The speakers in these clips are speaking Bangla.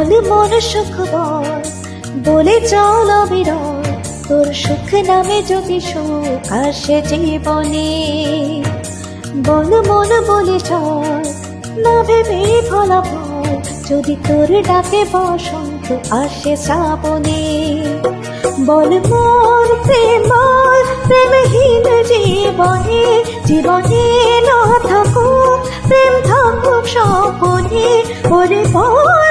মন সুখ বল, বলে চল অবিরল তোর সুখ নামে যদি সুখ আসে জীবনে। বল মন বলে চল, না ভেবে ফলাফল, যদি তোর ডাকে বসন্ত আসে শ্রাবণে। বল মোর প্রেম বল প্রেমহীন জীবনে জীবনে না থাকুক, প্রেম থাকুক স্বপনে, ওরে বল মন বল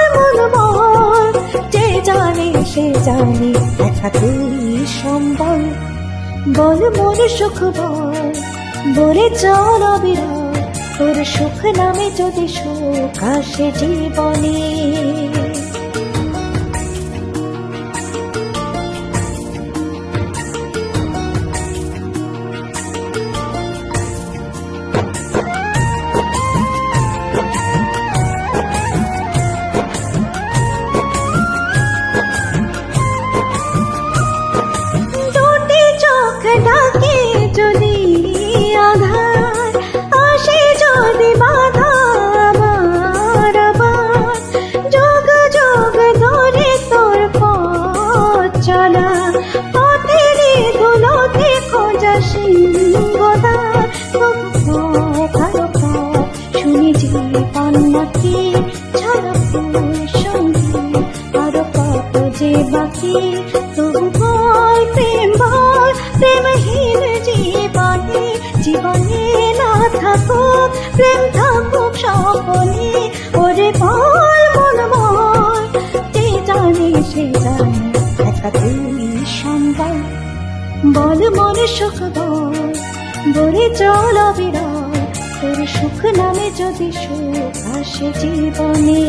সে জানি দেখা তুই সম্বল। বল মন সুখ বল বলে চল বিরল তোর সুখ নামে যদি সুখ আসে জীবনে। বাকি। তবু বল প্রেম বল প্রেমহীন জীবনে জীবনে না থাকুক, প্রেম থাকুক সকলে। ওরে বল মন বল যে জানে সে জানে একা তুই সম্বল বল মনে সুখ বল চল বিরল তোর সুখ নামে যদি সুখ আসে জীবনে।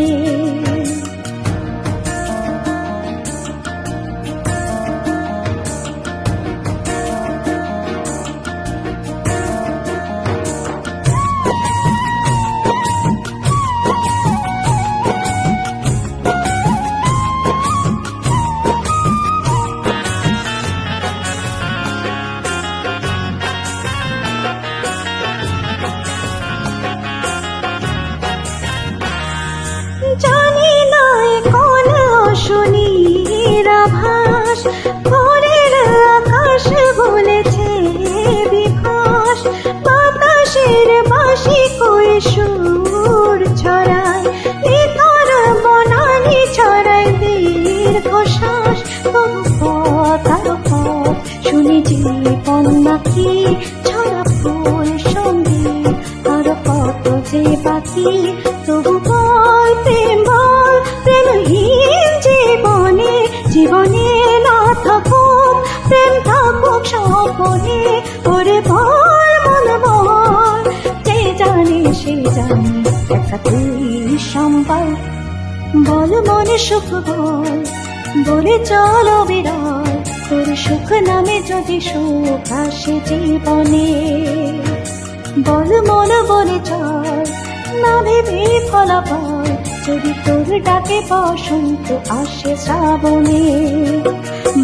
তবু পথ আর পথ যে বাকি তবু বল প্রেম বল জীবনে জীবনে না থাকুক প্রেম থাকুক বল মন যে জানে সে জানে একা তুই বল মনে সুখ বল বলে চলো বিরল তোর সুখ নামে যদি সুখ আসে জীবনে। বল মন বলে চল, না ভেবে ফলাফল, যদি তোর ডাকে বসন্ত আসে শ্রাবণে।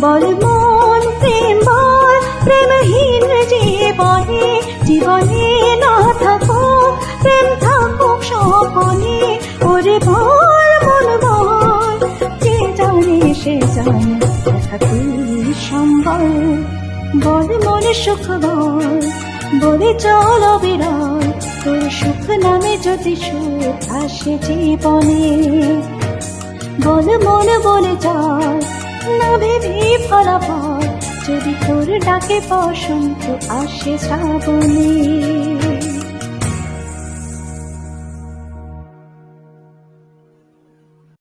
বল মন প্রেম বল, প্রেমহীন জীবনে জীবনে না থাকুক সম্বল বল মনে সুখ বল বলে চল বিরল তোর সুখ নামে যদি সুখ আসে জীবনে বল মন বলে চল না ভেবে ফলাফল, যদি তোর ডাকে বসন্ত আসে শ্রাবণে।